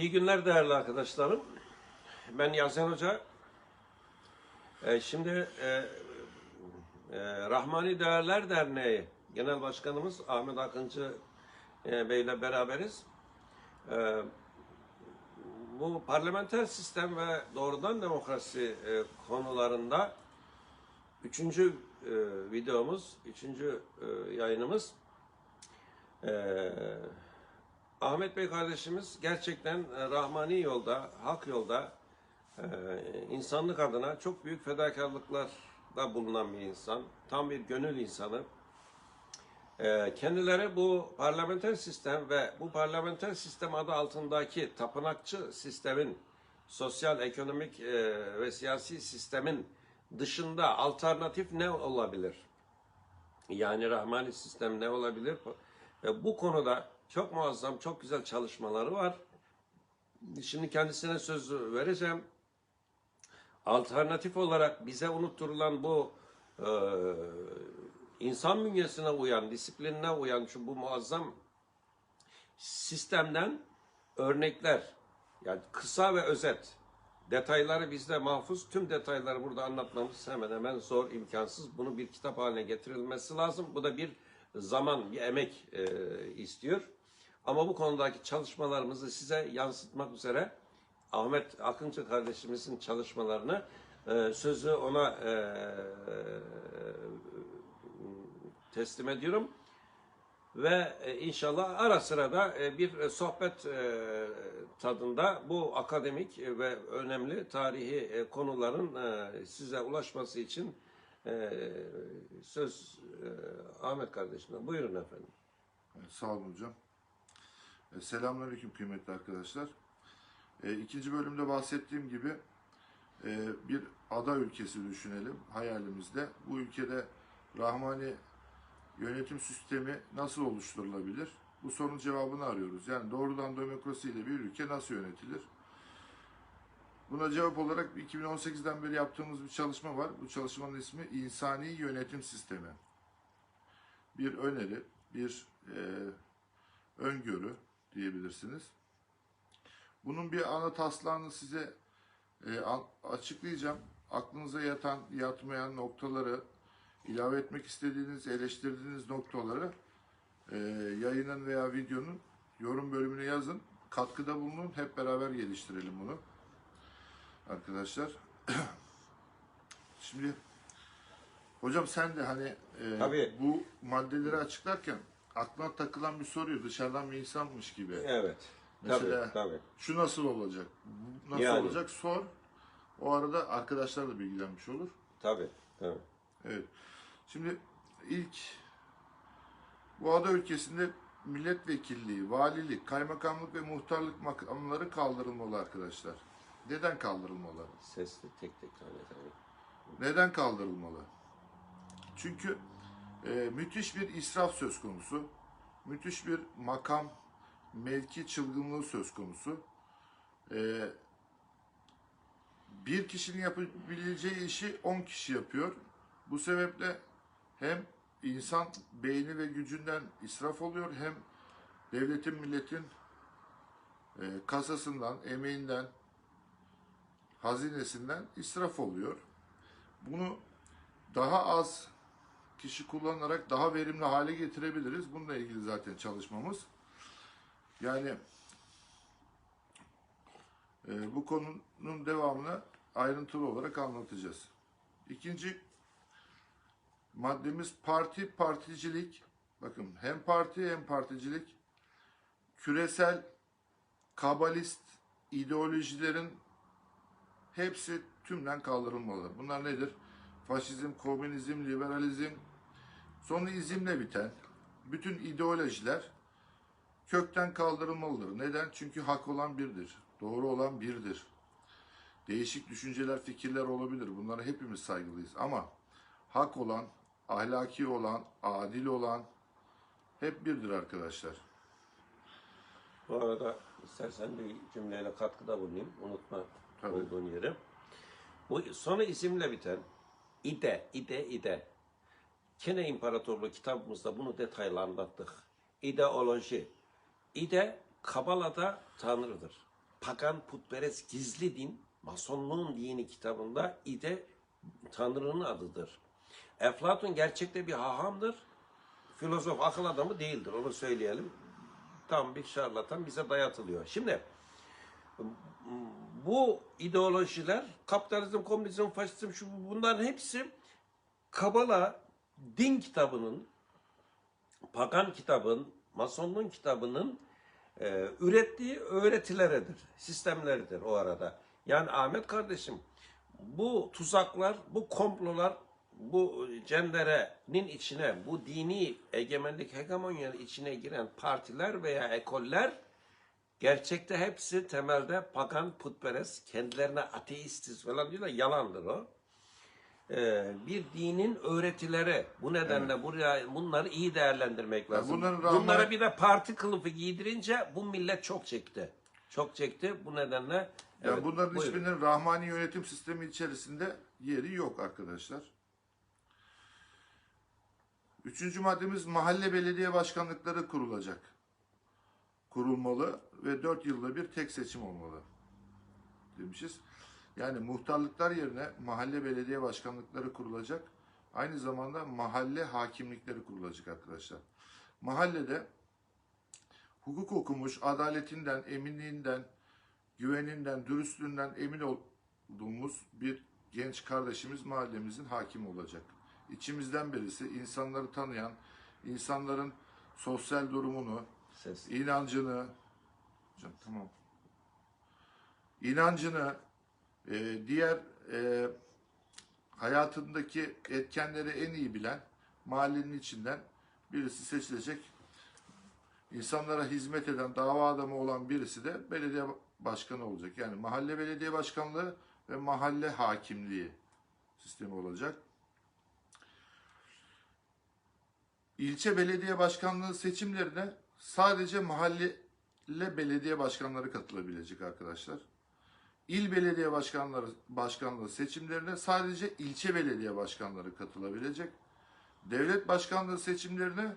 İyi günler değerli arkadaşlarım. Ben Yasin Hoca. Ee, şimdi e, e, Rahmani Değerler Derneği Genel Başkanımız Ahmet Akıncı e, Bey ile beraberiz. E, bu parlamenter sistem ve doğrudan demokrasi e, konularında üçüncü e, videomuz, üçüncü e, yayınımız. E, Ahmet Bey kardeşimiz gerçekten e, rahmani yolda, hak yolda e, insanlık adına çok büyük fedakarlıklarda bulunan bir insan. Tam bir gönül insanı. E, Kendileri bu parlamenter sistem ve bu parlamenter sistem adı altındaki tapınakçı sistemin, sosyal, ekonomik ve siyasi sistemin dışında alternatif ne olabilir? Yani Rahmani sistem ne olabilir? Bu konuda çok muazzam, çok güzel çalışmaları var. Şimdi kendisine söz vereceğim. Alternatif olarak bize unutturulan bu e, insan bünyesine uyan, disiplinine uyan şu bu muazzam sistemden örnekler, yani kısa ve özet, detayları bizde mahfuz, tüm detayları burada anlatmamız hemen hemen zor, imkansız. Bunu bir kitap haline getirilmesi lazım. Bu da bir zaman, bir emek e, istiyor. Ama bu konudaki çalışmalarımızı size yansıtmak üzere Ahmet Akıncı kardeşimizin çalışmalarını e, sözü ona e, teslim ediyorum. Ve e, inşallah ara sıra da e, bir sohbet e, tadında bu akademik ve önemli tarihi e, konuların e, size ulaşması için e, söz e, Ahmet kardeşime. Buyurun efendim. Sağ olun hocam. E, Selamünaleyküm kıymetli arkadaşlar. E, ikinci bölümde bahsettiğim gibi e, bir ada ülkesi düşünelim hayalimizde. Bu ülkede Rahmani yönetim sistemi nasıl oluşturulabilir? Bu sorunun cevabını arıyoruz. Yani doğrudan demokrasiyle bir ülke nasıl yönetilir? Buna cevap olarak 2018'den beri yaptığımız bir çalışma var. Bu çalışmanın ismi İnsani Yönetim Sistemi. Bir öneri, bir e, öngörü diyebilirsiniz. Bunun bir ana taslağını size e, açıklayacağım. Aklınıza yatan, yatmayan noktaları, ilave etmek istediğiniz, eleştirdiğiniz noktaları e, yayının veya videonun yorum bölümüne yazın. Katkıda bulunun. Hep beraber geliştirelim bunu. Arkadaşlar. Şimdi hocam sen de hani e, Tabii. bu maddeleri açıklarken aklına takılan bir soruyu dışarıdan bir insanmış gibi. Evet. Mesela- tabii, tabii. Şu nasıl olacak? Nasıl Yani. olacak? Sor. O arada arkadaşlar da bilgilenmiş olur. Tabii, tabii. Evet. Şimdi ilk bu ada ülkesinde milletvekilliği, valilik, kaymakamlık ve muhtarlık makamları kaldırılmalı arkadaşlar. Neden kaldırılmalı? Sesli tek tek tane. Neden kaldırılmalı? Çünkü e, müthiş bir israf söz konusu. Müthiş bir makam, mevki çılgınlığı söz konusu. E, bir kişinin yapabileceği işi 10 kişi yapıyor. Bu sebeple hem insan beyni ve gücünden israf oluyor hem devletin milletin e, kasasından, emeğinden, hazinesinden israf oluyor. Bunu daha az kişi kullanarak daha verimli hale getirebiliriz. Bununla ilgili zaten çalışmamız. Yani e, bu konunun devamını ayrıntılı olarak anlatacağız. İkinci maddemiz parti particilik. Bakın hem parti hem particilik küresel kabalist ideolojilerin hepsi tümden kaldırılmalı. Bunlar nedir? Faşizm, komünizm, liberalizm, sonu izimle biten bütün ideolojiler kökten kaldırılmalıdır. Neden? Çünkü hak olan birdir. Doğru olan birdir. Değişik düşünceler, fikirler olabilir. Bunlara hepimiz saygılıyız. Ama hak olan, ahlaki olan, adil olan hep birdir arkadaşlar. Bu arada istersen bir cümleyle katkıda bulunayım. Unutma Tabii. olduğun yeri. Bu sonu isimle biten ide, ide, ide. Kene İmparatorluğu kitabımızda bunu detaylı anlattık. İdeoloji. İde Kabala'da Tanrı'dır. pagan putperest gizli din masonluğun dini kitabında ide Tanrı'nın adıdır. Eflatun gerçekte bir hahamdır. Filozof akıl adamı değildir onu söyleyelim. Tam bir şarlatan bize dayatılıyor. Şimdi bu ideolojiler kapitalizm, komünizm, faşizm şu bu- bunların hepsi Kabala din kitabının pagan kitabın, masonluğun kitabının e, ürettiği öğretileridir, sistemleridir o arada. Yani Ahmet kardeşim bu tuzaklar, bu komplolar, bu cenderenin içine, bu dini egemenlik, hegemonyanın içine giren partiler veya ekoller gerçekte hepsi temelde pagan, putperest, kendilerine ateistiz falan diyorlar, yalandır o. Ee, bir dinin öğretileri. Bu nedenle buraya bunları iyi değerlendirmek lazım. bunların rağmen- Bunlara bir de parti kılıfı giydirince bu millet çok çekti. Çok çekti. Bu nedenle Yani evet, bunların buyurun. hiçbirinin Rahmani yönetim sistemi içerisinde yeri yok arkadaşlar. Üçüncü maddemiz mahalle belediye başkanlıkları kurulacak. Kurulmalı ve dört yılda bir tek seçim olmalı demişiz. Yani muhtarlıklar yerine mahalle belediye başkanlıkları kurulacak. Aynı zamanda mahalle hakimlikleri kurulacak arkadaşlar. Mahallede hukuk okumuş, adaletinden, eminliğinden, güveninden, dürüstlüğünden emin olduğumuz bir genç kardeşimiz mahallemizin hakimi olacak. İçimizden birisi insanları tanıyan, insanların sosyal durumunu, Ses. inancını, hocam tamam, inancını, e, diğer e, hayatındaki etkenleri en iyi bilen mahallenin içinden birisi seçilecek. İnsanlara hizmet eden, dava adamı olan birisi de belediye başkanı olacak. Yani mahalle belediye başkanlığı ve mahalle hakimliği sistemi olacak. İlçe belediye başkanlığı seçimlerine sadece mahalle belediye başkanları katılabilecek arkadaşlar. İl belediye başkanları başkanlığı seçimlerine sadece ilçe belediye başkanları katılabilecek. Devlet başkanlığı seçimlerine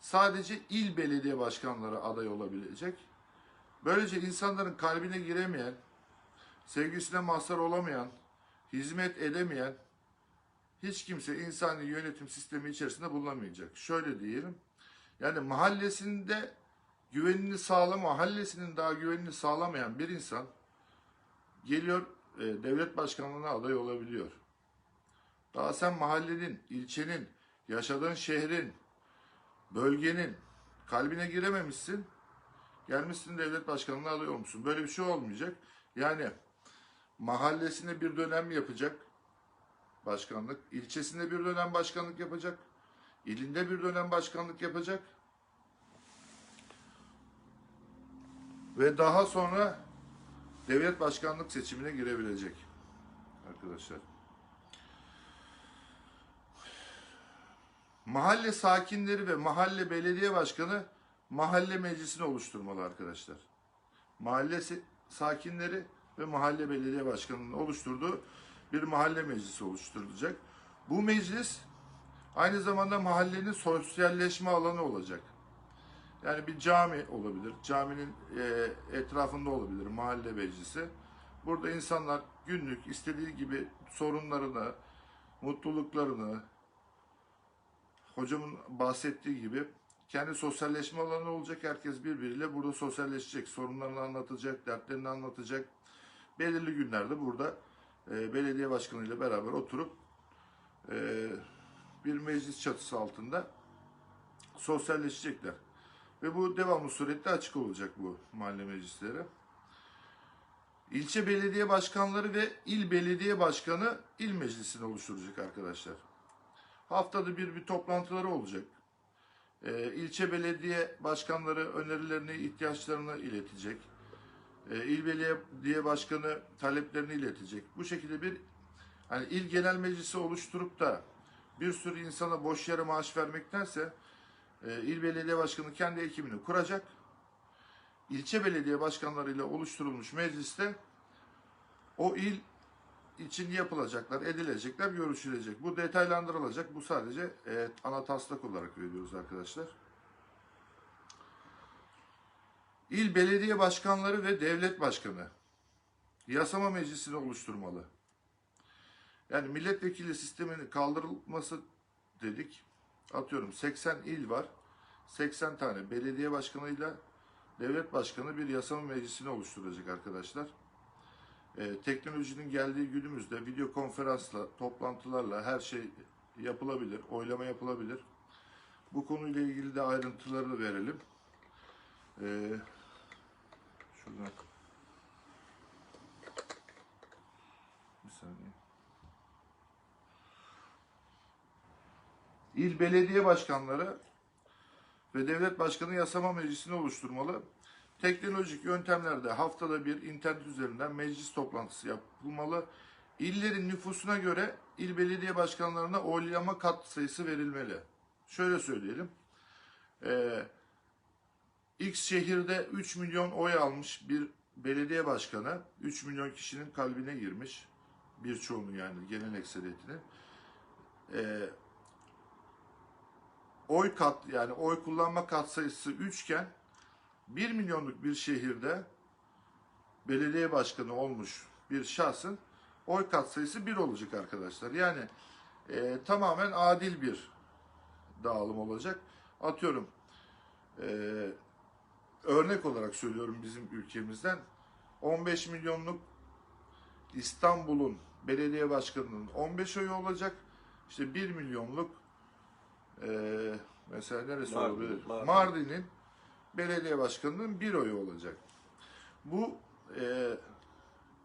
sadece il belediye başkanları aday olabilecek. Böylece insanların kalbine giremeyen, sevgisine mazhar olamayan, hizmet edemeyen hiç kimse insani yönetim sistemi içerisinde bulunamayacak. Şöyle diyelim. Yani mahallesinde güvenini sağlama, mahallesinin daha güvenini sağlamayan bir insan geliyor e, devlet başkanlığına aday olabiliyor. Daha sen mahallenin, ilçenin, yaşadığın şehrin, bölgenin kalbine girememişsin. Gelmişsin devlet başkanlığına aday olmuşsun. Böyle bir şey olmayacak. Yani mahallesinde bir dönem yapacak başkanlık, ilçesinde bir dönem başkanlık yapacak, ilinde bir dönem başkanlık yapacak. Ve daha sonra devlet başkanlık seçimine girebilecek arkadaşlar. Mahalle sakinleri ve mahalle belediye başkanı mahalle meclisini oluşturmalı arkadaşlar. Mahalle sakinleri ve mahalle belediye başkanının oluşturduğu bir mahalle meclisi oluşturulacak. Bu meclis aynı zamanda mahallenin sosyalleşme alanı olacak. Yani bir cami olabilir. Caminin e, etrafında olabilir mahalle meclisi. Burada insanlar günlük istediği gibi sorunlarını, mutluluklarını, hocamın bahsettiği gibi kendi sosyalleşme alanı olacak. Herkes birbiriyle burada sosyalleşecek. Sorunlarını anlatacak, dertlerini anlatacak. Belirli günlerde burada e, belediye başkanıyla beraber oturup e, bir meclis çatısı altında sosyalleşecekler. Ve bu devamlı surette açık olacak bu mahalle meclisleri. İlçe belediye başkanları ve il belediye başkanı il meclisini oluşturacak arkadaşlar. Haftada bir bir toplantıları olacak. Ee, ilçe belediye başkanları önerilerini, ihtiyaçlarını iletecek. Ee, il belediye başkanı taleplerini iletecek. Bu şekilde bir hani il genel meclisi oluşturup da bir sürü insana boş yere maaş vermektense il belediye başkanı kendi ekibini kuracak. İlçe belediye başkanlarıyla oluşturulmuş mecliste o il için yapılacaklar, edilecekler, görüşülecek. Bu detaylandırılacak. Bu sadece e, ana taslak olarak veriyoruz arkadaşlar. İl belediye başkanları ve devlet başkanı yasama meclisini oluşturmalı. Yani milletvekili sisteminin kaldırılması dedik. Atıyorum 80 il var. 80 tane belediye başkanıyla devlet başkanı bir yasama meclisini oluşturacak arkadaşlar. Ee, teknolojinin geldiği günümüzde video konferansla, toplantılarla her şey yapılabilir, oylama yapılabilir. Bu konuyla ilgili de ayrıntılarını verelim. Ee, şuradan bir saniye. İl belediye başkanları ve devlet başkanı yasama meclisini oluşturmalı. Teknolojik yöntemlerde haftada bir internet üzerinden meclis toplantısı yapılmalı. İllerin nüfusuna göre il belediye başkanlarına oylama kat sayısı verilmeli. Şöyle söyleyelim. Ee, X şehirde 3 milyon oy almış bir belediye başkanı 3 milyon kişinin kalbine girmiş. Birçoğunu yani genel ekseriyetini. Ee, oy kat yani oy kullanma katsayısı 3 iken 1 milyonluk bir şehirde belediye başkanı olmuş bir şahsın oy katsayısı 1 olacak arkadaşlar. Yani e, tamamen adil bir dağılım olacak. Atıyorum e, örnek olarak söylüyorum bizim ülkemizden 15 milyonluk İstanbul'un belediye başkanının 15 oyu olacak. İşte 1 milyonluk e, mesela neresi Mardin, olabilir? Mardin. Mardin'in belediye başkanının bir oyu olacak. Bu e,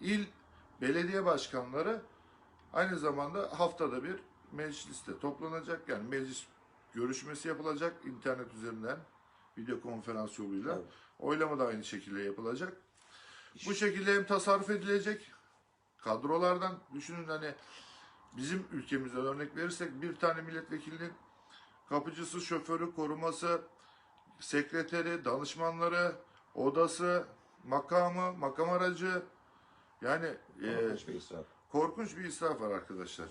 il belediye başkanları aynı zamanda haftada bir mecliste toplanacak. Yani meclis görüşmesi yapılacak internet üzerinden video konferans yoluyla. Evet. Oylama da aynı şekilde yapılacak. Bu şekilde hem tasarruf edilecek kadrolardan düşünün hani bizim ülkemizden örnek verirsek bir tane milletvekilinin kapıcısı, şoförü, koruması, sekreteri, danışmanları, odası, makamı, makam aracı yani e, Korkunç bir israf. korkunç bir israf var arkadaşlar.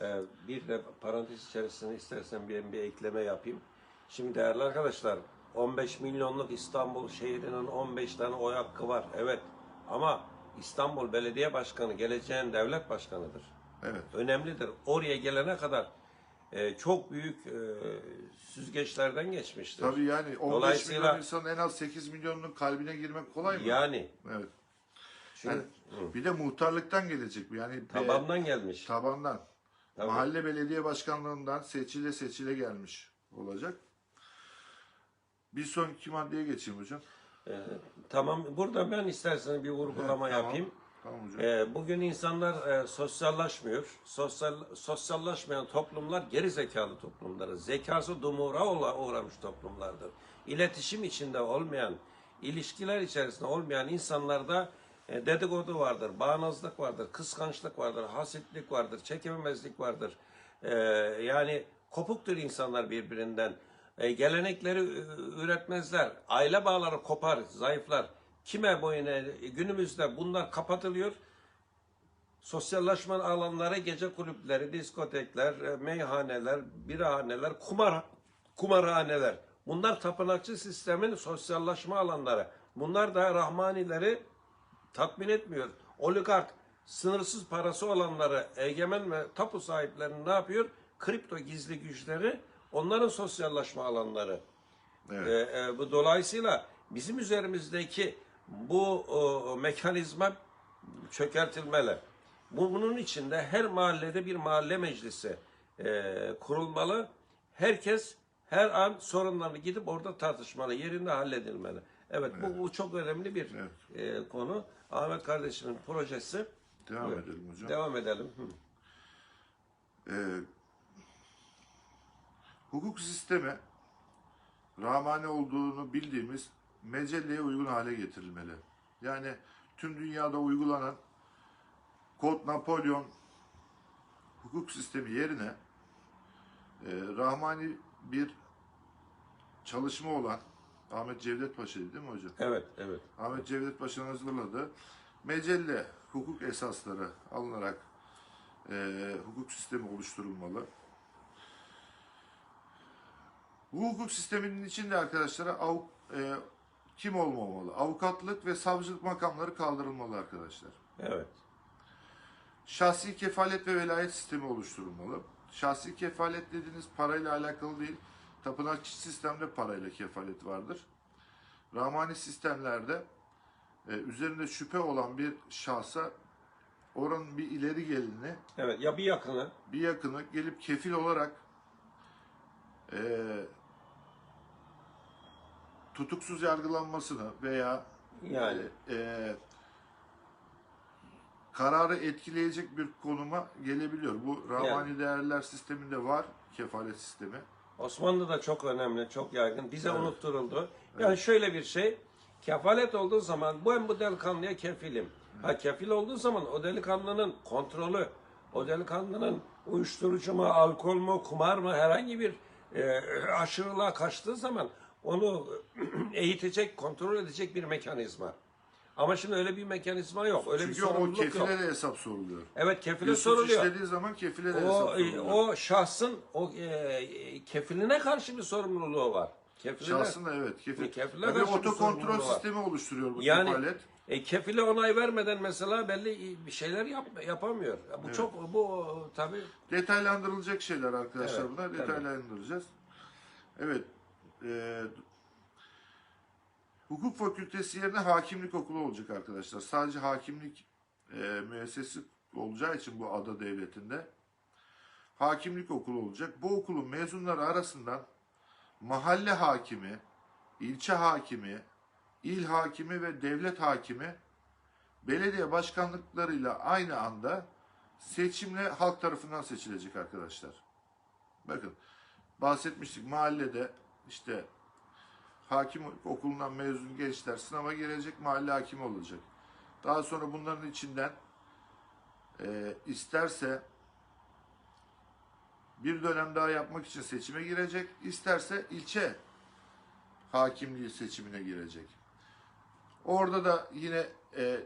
Ee, bir de parantez içerisinde istersen bir, bir ekleme yapayım. Şimdi değerli arkadaşlar 15 milyonluk İstanbul şehrinin 15 tane oy hakkı var. Evet ama İstanbul Belediye Başkanı geleceğin devlet başkanıdır. Evet. Önemlidir. Oraya gelene kadar e, çok büyük e, süzgeçlerden geçmiştir. Tabii yani 15 Dolayısıyla- milyon insanın en az 8 milyonun kalbine girmek kolay mı? Yani Evet. çünkü Yani bir de muhtarlıktan gelecek bu. Yani tabandan gelmiş. e, tabandan. Tabii. Mahalle belediye başkanlığından seçile seçile gelmiş olacak. Bir sonraki maddeye geçeyim hocam. Ee, tamam. Burada ben istersen bir vurgulama Evet, tamam. yapayım. Tamam hocam. Ee, bugün insanlar e, sosyallaşmıyor. Sosyal sosyallaşmayan toplumlar geri zekalı toplumları. Zekası dumura uğramış toplumlardır. İletişim içinde olmayan, ilişkiler içerisinde olmayan insanlarda e, dedikodu vardır, bağnazlık vardır, kıskançlık vardır, hasitlik vardır, çekememezlik vardır. Ee, yani kopuktur insanlar birbirinden. E, gelenekleri e, üretmezler. Aile bağları kopar, zayıflar. Kime boyun eğ- günümüzde bunlar kapatılıyor. Sosyallaşma alanları, gece kulüpleri, diskotekler, e, meyhaneler, birahaneler, kumar kumarhaneler. Bunlar tapınakçı sistemin sosyallaşma alanları. Bunlar da Rahmanileri tatmin etmiyor. Oligark sınırsız parası olanları, egemen ve tapu sahiplerini ne yapıyor? Kripto gizli güçleri onların sosyallaşma alanları. Evet. Ee, e, bu dolayısıyla bizim üzerimizdeki bu o, mekanizma çökertilmeli. Bu, bunun içinde her mahallede bir mahalle meclisi e, kurulmalı. Herkes her an sorunlarını gidip orada tartışmalı, yerinde halledilmeli. Evet, Bu, bu çok önemli bir e, konu. Ahmet kardeşimin projesi. Devam Buyur. edelim hocam. Devam edelim. Hı. Ee, hukuk sistemi Rahmani olduğunu bildiğimiz mecelleye uygun hale getirilmeli. Yani tüm dünyada uygulanan Kod Napolyon hukuk sistemi yerine e, Rahmani bir çalışma olan Ahmet Cevdet Paşa'ydı değil mi hocam? Evet, evet. Ahmet Cevdet Paşa'nın hazırladığı mecelle hukuk esasları alınarak e, hukuk sistemi oluşturulmalı. Bu hukuk sisteminin içinde arkadaşlara av, e, kim olmamalı? Avukatlık ve savcılık makamları kaldırılmalı arkadaşlar. Evet. Şahsi kefalet ve velayet sistemi oluşturulmalı. Şahsi kefalet dediğiniz parayla alakalı değil. Tapınakçı sistemde parayla kefalet vardır. Rahmani sistemlerde e, üzerinde şüphe olan bir şahsa oranın bir ileri gelini, Evet. Ya bir yakını. bir yakını gelip kefil olarak e, tutuksuz yargılanmasını veya Yani. e, kararı etkileyecek bir konuma gelebiliyor. Bu Rahmani değerler sisteminde var kefalet sistemi. Osmanlı'da çok önemli, çok yaygın. Bize Evet. unutturuldu. Yani şöyle bir şey. Kefalet olduğu zaman ben bu delikanlıya kefilim. Ha kefil olduğu zaman o delikanlının kontrolü, o delikanlının uyuşturucu mu, alkol mu, kumar mı herhangi bir e, aşırılığa kaçtığı zaman onu eğitecek, kontrol edecek bir mekanizma. Ama şimdi öyle bir mekanizma yok. Öyle bir Çünkü o sorumluluk yok. kefile de hesap soruluyor. Evet kefile Bir soruluyor. işlediği zaman kefile de hesap O, soruluyor. o şahsın o e, kefiline karşı bir sorumluluğu var. Kefiline, Şahsın da evet kefil. Kefile Ya bir karşı bir otokontrol sorumluluğu var. sistemi oluşturuyor bu Yani kefalet. e, kefile onay vermeden mesela belli bir şeyler yap, yapamıyor. Ya Bu çok bu tabii Detaylandırılacak şeyler arkadaşlar Evet, bunlar. Detaylandıracağız. Evet. E, hukuk fakültesi yerine hakimlik okulu olacak arkadaşlar. Sadece hakimlik e, müessesi olacağı için bu ada devletinde hakimlik okulu olacak. Bu okulun mezunları arasından mahalle hakimi, ilçe hakimi, il hakimi ve devlet hakimi belediye başkanlıklarıyla aynı anda seçimle halk tarafından seçilecek arkadaşlar. Bakın bahsetmiştik mahallede işte hakim okulundan mezun gençler sınava girecek mahalle hakimi olacak. Daha sonra bunların içinden e, isterse bir dönem daha yapmak için seçime girecek, isterse ilçe hakimliği seçimine girecek. Orada da yine e,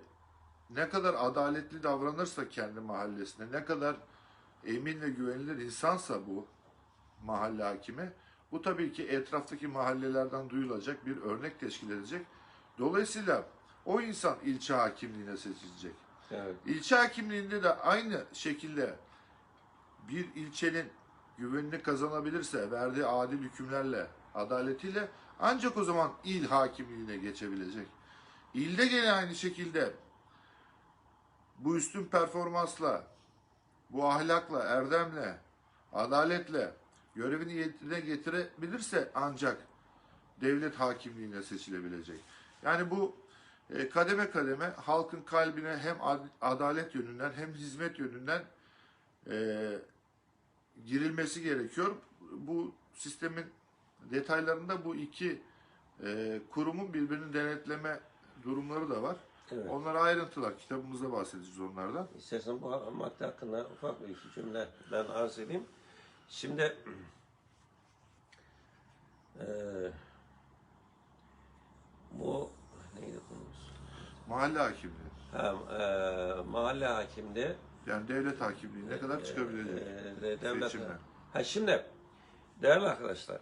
ne kadar adaletli davranırsa kendi mahallesine, ne kadar emin ve güvenilir insansa bu mahalle hakimi, bu tabii ki etraftaki mahallelerden duyulacak bir örnek teşkil edecek. Dolayısıyla o insan ilçe hakimliğine seçilecek. evet. İlçe hakimliğinde de aynı şekilde bir ilçenin güvenini kazanabilirse, verdiği adil hükümlerle, adaletiyle ancak o zaman il hakimliğine geçebilecek. İlde gene aynı şekilde bu üstün performansla, bu ahlakla, erdemle, adaletle görevini yerine getirebilirse ancak devlet hakimliğine seçilebilecek. Yani bu e, kademe kademe halkın kalbine hem ad- adalet yönünden hem hizmet yönünden e, girilmesi gerekiyor. Bu sistemin detaylarında bu iki e, kurumun birbirini denetleme durumları da var. Evet. Onlar ayrıntılar. Kitabımızda bahsedeceğiz onlardan. İstersen bu madde hakkında ufak bir iki cümle ben arz edeyim. Şimdi eee bu neydi konumuz? Mahalle hakimliği. Ha, eee, mahalle hakimde Yani devlet hakimliği ne kadar çıkabilecek? eee, devlet seçimler. Ha şimdi değerli arkadaşlar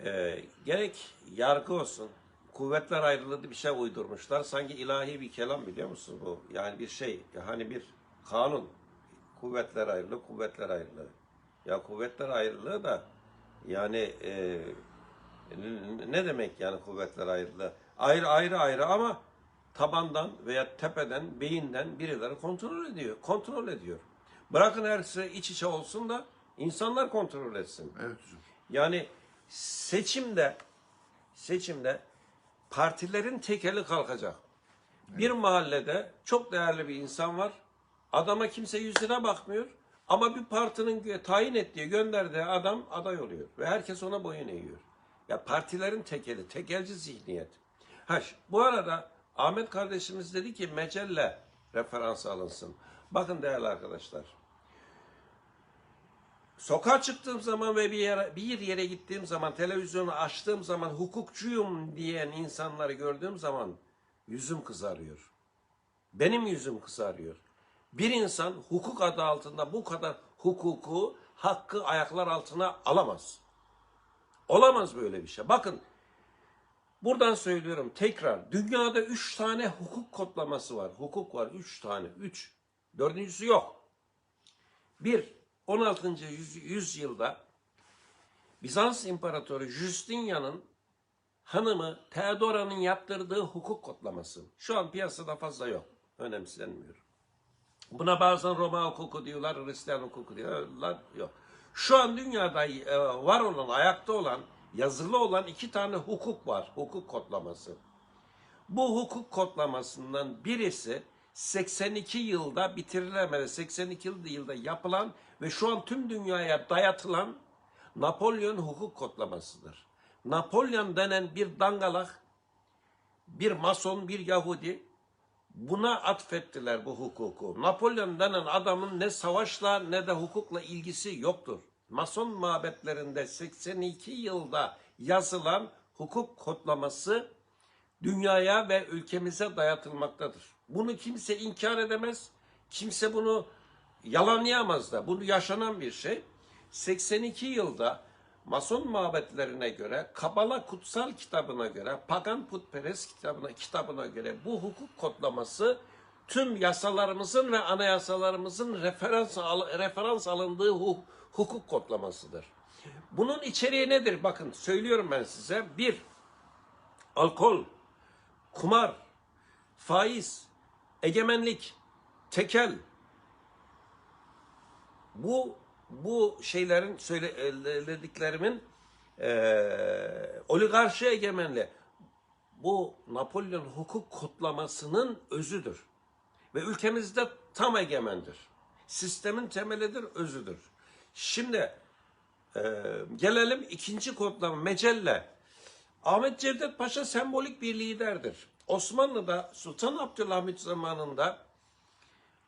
eee, gerek yargı olsun kuvvetler ayrılığı bir şey uydurmuşlar. Sanki ilahi bir kelam biliyor musun bu? Yani bir şey hani bir kanun kuvvetler ayrılığı kuvvetler ayrılığı. Ya kuvvetler ayrılığı da yani n- ne demek yani kuvvetler ayrılığı? Ayrı ayrı ayrı ama tabandan veya tepeden, beyinden birileri kontrol ediyor. Kontrol ediyor. Bırakın her şey iç içe olsun da insanlar kontrol etsin. Evet hocam. Yani seçimde seçimde partilerin tekeli kalkacak. Bir mahallede çok değerli bir insan var. Adama kimse yüzüne bakmıyor. Ama bir partinin tayin ettiği, gönderdiği adam aday oluyor. Ve herkes ona boyun eğiyor. Ya partilerin tekeli, tekelci zihniyet. Ha, bu arada Ahmet kardeşimiz dedi ki mecelle referansı alınsın. Bakın değerli arkadaşlar. Sokağa çıktığım zaman ve bir yere, bir yere gittiğim zaman, televizyonu açtığım zaman hukukçuyum diyen insanları gördüğüm zaman yüzüm kızarıyor. Benim yüzüm kızarıyor. Bir insan hukuk adı altında bu kadar hukuku, hakkı ayaklar altına alamaz. Olamaz böyle bir şey. Bakın Buradan söylüyorum tekrar. Dünyada üç tane hukuk kodlaması var. Hukuk var. Üç tane. Üç. Dördüncüsü yok. Bir, 16. yüz- yüzyılda Bizans İmparatoru Justinian'ın hanımı Theodora'nın yaptırdığı hukuk kodlaması. Şu an piyasada fazla yok. Önemsenmiyor. Buna bazen Roma hukuku diyorlar, Hristiyan hukuku diyorlar. Yok. Şu an dünyada e, var olan, ayakta olan, yazılı olan iki tane hukuk var. Hukuk kodlaması. Bu hukuk kodlamasından birisi 82 yılda bitirilemedi. 82 yılda yapılan ve şu an tüm dünyaya dayatılan Napolyon hukuk kodlamasıdır. Napolyon denen bir dangalak, bir mason, bir Yahudi buna atfettiler bu hukuku. Napolyon denen adamın ne savaşla ne de hukukla ilgisi yoktur. Mason mabetlerinde 82 yılda yazılan hukuk kodlaması dünyaya ve ülkemize dayatılmaktadır. Bunu kimse inkar edemez. Kimse bunu yalanlayamaz da. Bu yaşanan bir şey. 82 yılda Mason mabetlerine göre, Kabala kutsal kitabına göre, Pagan putperest kitabına, kitabına göre bu hukuk kodlaması tüm yasalarımızın ve anayasalarımızın referans, al- referans alındığı hu- hukuk kodlamasıdır. Bunun içeriği nedir? Bakın söylüyorum ben size. Bir, alkol, kumar, faiz, egemenlik, tekel. Bu bu şeylerin söylediklerimin eee oligarşi egemenli. Bu Napolyon hukuk kodlamasının özüdür. Ve ülkemizde tam egemendir. Sistemin temelidir, özüdür. Şimdi eee, gelelim ikinci kodlama mecelle. Ahmet Cevdet Paşa sembolik bir liderdir. Osmanlı'da Sultan Abdülhamit zamanında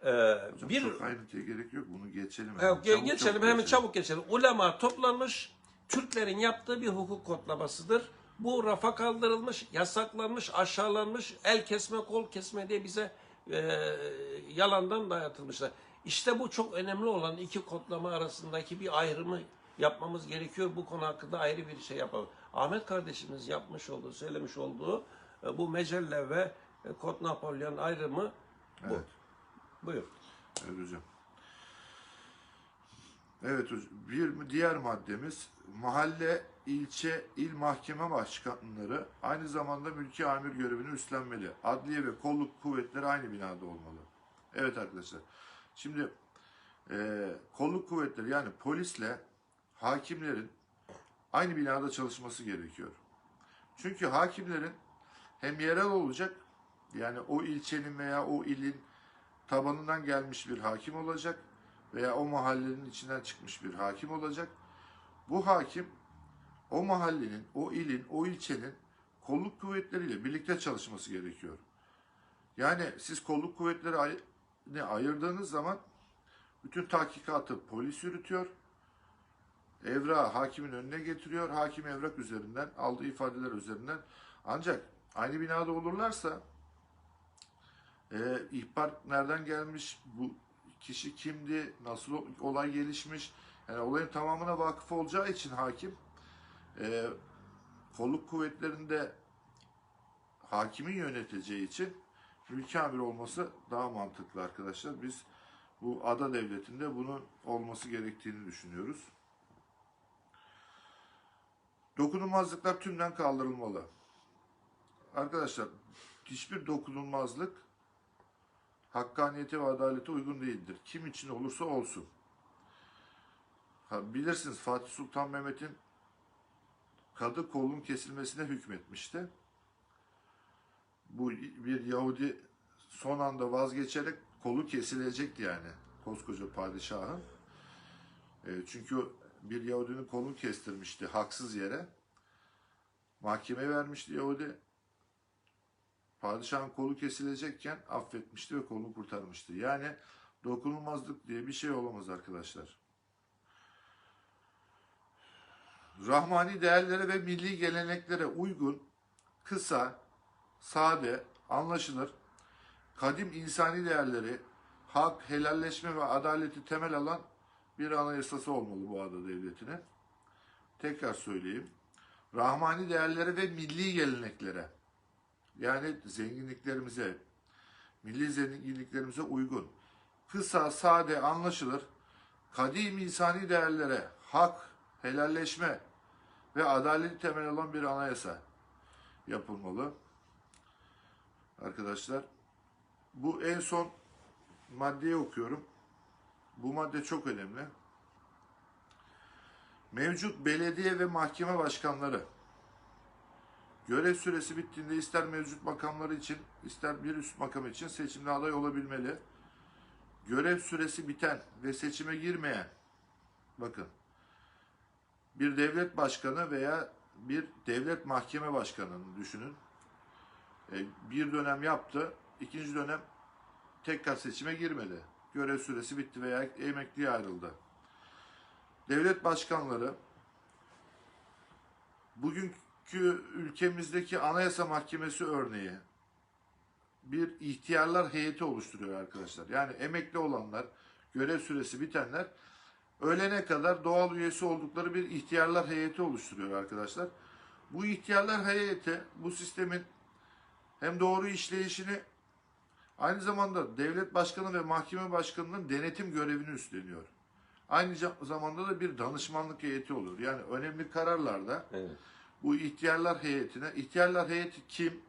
eee, bir Çok ayrıntıya gerek yok. Bunu geçelim. Hemen. ge- Çabuk geçelim çabuk hemen çabuk geçelim. Ulema toplanmış, Türklerin yaptığı bir hukuk kodlamasıdır. Bu rafa kaldırılmış, yasaklanmış, aşağılanmış, el kesme, kol kesme diye bize e, yalandan dayatılmışlar. İşte bu çok önemli olan iki kodlama arasındaki bir ayrımı yapmamız gerekiyor. Bu konu hakkında ayrı bir şey yapalım. Ahmet kardeşimiz yapmış olduğu, söylemiş olduğu e, bu mecelle ve e, kod Napolyon ayrımı bu. Evet. Buyur. Evet hocam. Evet. Bir diğer maddemiz mahalle, ilçe, il mahkeme başkanları aynı zamanda mülki amir görevini üstlenmeli. Adliye ve kolluk kuvvetleri aynı binada olmalı. Evet arkadaşlar. Şimdi e, kolluk kuvvetleri yani polisle hakimlerin aynı binada çalışması gerekiyor. Çünkü hakimlerin hem yerel olacak yani o ilçenin veya o ilin tabanından gelmiş bir hakim olacak veya o mahallenin içinden çıkmış bir hakim olacak. Bu hakim o mahallenin, o ilin, o ilçenin kolluk kuvvetleriyle birlikte çalışması gerekiyor. Yani siz kolluk kuvvetleri ay- ne ayırdığınız zaman bütün tahkikatı polis yürütüyor. Evra hakimin önüne getiriyor. Hakim evrak üzerinden aldığı ifadeler üzerinden ancak aynı binada olurlarsa e, ihbar nereden gelmiş, bu kişi kimdi, nasıl olay gelişmiş, yani olayın tamamına vakıf olacağı için hakim e, kolluk kuvvetlerinde hakimin yöneteceği için amir olması daha mantıklı arkadaşlar. Biz bu ada devletinde bunun olması gerektiğini düşünüyoruz. Dokunulmazlıklar tümden kaldırılmalı. Arkadaşlar hiçbir dokunulmazlık hakkaniyete ve adalete uygun değildir. Kim için olursa olsun. Ha, bilirsiniz Fatih Sultan Mehmet'in kadı kolun kesilmesine hükmetmişti. Bu bir Yahudi son anda vazgeçerek kolu kesilecekti yani koskoca padişahın. E, çünkü bir Yahudinin kolunu kestirmişti haksız yere. Mahkeme vermişti Yahudi. Padişahın kolu kesilecekken affetmişti ve kolunu kurtarmıştı. Yani dokunulmazlık diye bir şey olamaz arkadaşlar. Rahmani değerlere ve milli geleneklere uygun, kısa, sade, anlaşılır, kadim insani değerleri, hak, helalleşme ve adaleti temel alan bir anayasası olmalı bu ada devletine. Tekrar söyleyeyim. rahmani değerlere ve milli geleneklere yani zenginliklerimize, milli zenginliklerimize uygun, kısa, sade, anlaşılır, kadim insani değerlere hak, helalleşme ve adalet temel olan bir anayasa yapılmalı. Arkadaşlar bu en son maddeyi okuyorum. Bu madde çok önemli. Mevcut belediye ve mahkeme başkanları görev süresi bittiğinde ister mevcut makamları için ister bir üst makam için seçimde aday olabilmeli. Görev süresi biten ve seçime girmeyen bakın bir devlet başkanı veya bir devlet mahkeme başkanını düşünün. E, bir dönem yaptı, ikinci dönem tekrar seçime girmedi. Görev süresi bitti veya emekliye ayrıldı. Devlet başkanları bugünkü ülkemizdeki Anayasa Mahkemesi örneği bir ihtiyarlar heyeti oluşturuyor arkadaşlar. Yani emekli olanlar, görev süresi bitenler ölene kadar doğal üyesi oldukları bir ihtiyarlar heyeti oluşturuyor arkadaşlar. Bu ihtiyarlar heyeti bu sistemin hem doğru işleyişini aynı zamanda devlet başkanı ve mahkeme başkanının denetim görevini üstleniyor. Aynı zamanda da bir danışmanlık heyeti olur. Yani önemli kararlarda Evet. Bu ihtiyarlar heyetine, ihtiyarlar heyeti kim?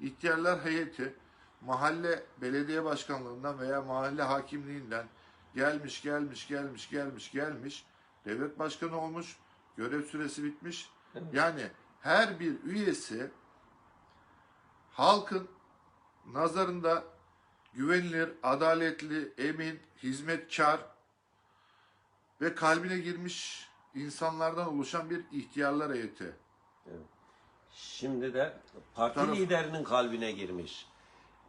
İhtiyarlar heyeti mahalle belediye başkanlığından veya mahalle hakimliğinden gelmiş, gelmiş, gelmiş, gelmiş, gelmiş, devlet başkanı olmuş, görev süresi bitmiş. Yani her bir üyesi halkın nazarında güvenilir, adaletli, emin, hizmetkar ve kalbine girmiş insanlardan oluşan bir ihtiyarlar heyeti. Şimdi de parti Taraf- liderinin kalbine girmiş.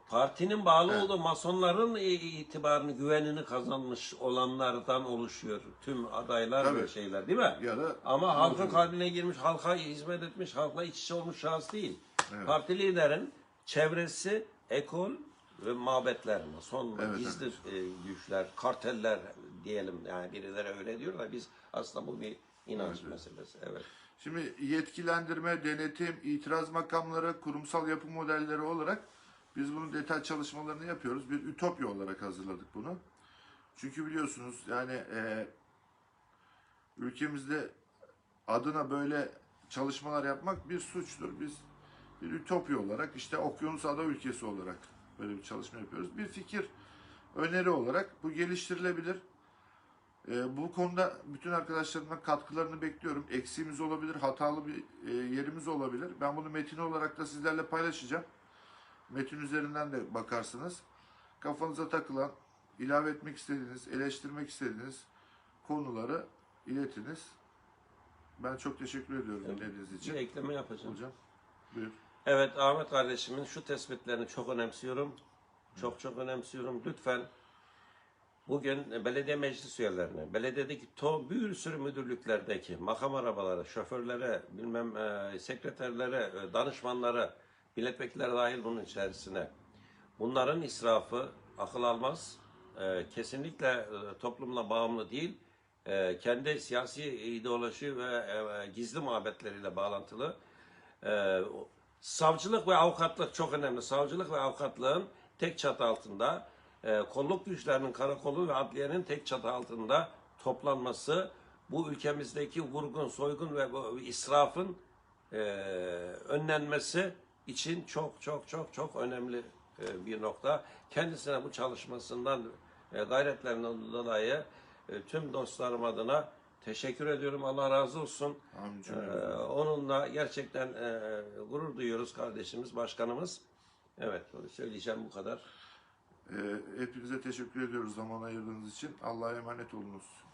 Partinin bağlı Evet. olduğu masonların itibarını, güvenini kazanmış olanlardan oluşuyor tüm adaylar ve Tabii. şeyler değil mi? Ya da Ama halkın kalbine girmiş, halka hizmet etmiş, halkla iç içe olmuş şahıs değil. Evet. Parti liderin çevresi, ekol ve mabetler, son Evet, gizli e, güçler, karteller diyelim. Yani birileri öyle diyor da biz aslında bu bir inanç meselesi. Evet. Şimdi yetkilendirme, denetim, itiraz makamları, kurumsal yapı modelleri olarak biz bunun detay çalışmalarını yapıyoruz. Bir ütopya olarak hazırladık bunu. Çünkü biliyorsunuz yani e, ülkemizde adına böyle çalışmalar yapmak bir suçtur. Biz bir ütopya olarak işte okyanus ada ülkesi olarak böyle bir çalışma yapıyoruz. Bir fikir öneri olarak bu geliştirilebilir. Ee, bu konuda bütün arkadaşlarımdan katkılarını bekliyorum. Eksiğimiz olabilir, hatalı bir e, yerimiz olabilir. Ben bunu metin olarak da sizlerle paylaşacağım. Metin üzerinden de bakarsınız. Kafanıza takılan, ilave etmek istediğiniz, eleştirmek istediğiniz konuları iletiniz. Ben çok teşekkür ediyorum dinlediğiniz Bir için. ekleme yapacağım. Hocam, buyur. Evet Ahmet kardeşimin şu tespitlerini çok önemsiyorum. Çok çok önemsiyorum. Lütfen bugün belediye meclis üyelerine, belediyedeki to bir sürü müdürlüklerdeki makam arabaları, şoförlere, bilmem e, sekreterlere, e, danışmanlara, milletvekilleri dahil bunun içerisine. Bunların israfı akıl almaz. E, kesinlikle e, toplumla bağımlı değil. E, kendi siyasi ideoloji ve e, gizli muhabbetleriyle bağlantılı. Ee, savcılık ve avukatlık çok önemli. Savcılık ve avukatlığın tek çatı altında, e, kolluk güçlerinin karakolu ve adliyenin tek çatı altında toplanması bu ülkemizdeki vurgun, soygun ve israfın e, önlenmesi için çok çok çok çok önemli e, bir nokta. Kendisine bu çalışmasından e, gayretlerinden dolayı e, tüm dostlarım adına teşekkür ediyorum. Allah razı olsun. Ee, onunla gerçekten e, gurur duyuyoruz kardeşimiz, başkanımız. Evet, söyleyeceğim bu kadar. Ee, hepinize teşekkür ediyoruz zaman ayırdığınız için. Allah'a emanet olunuz.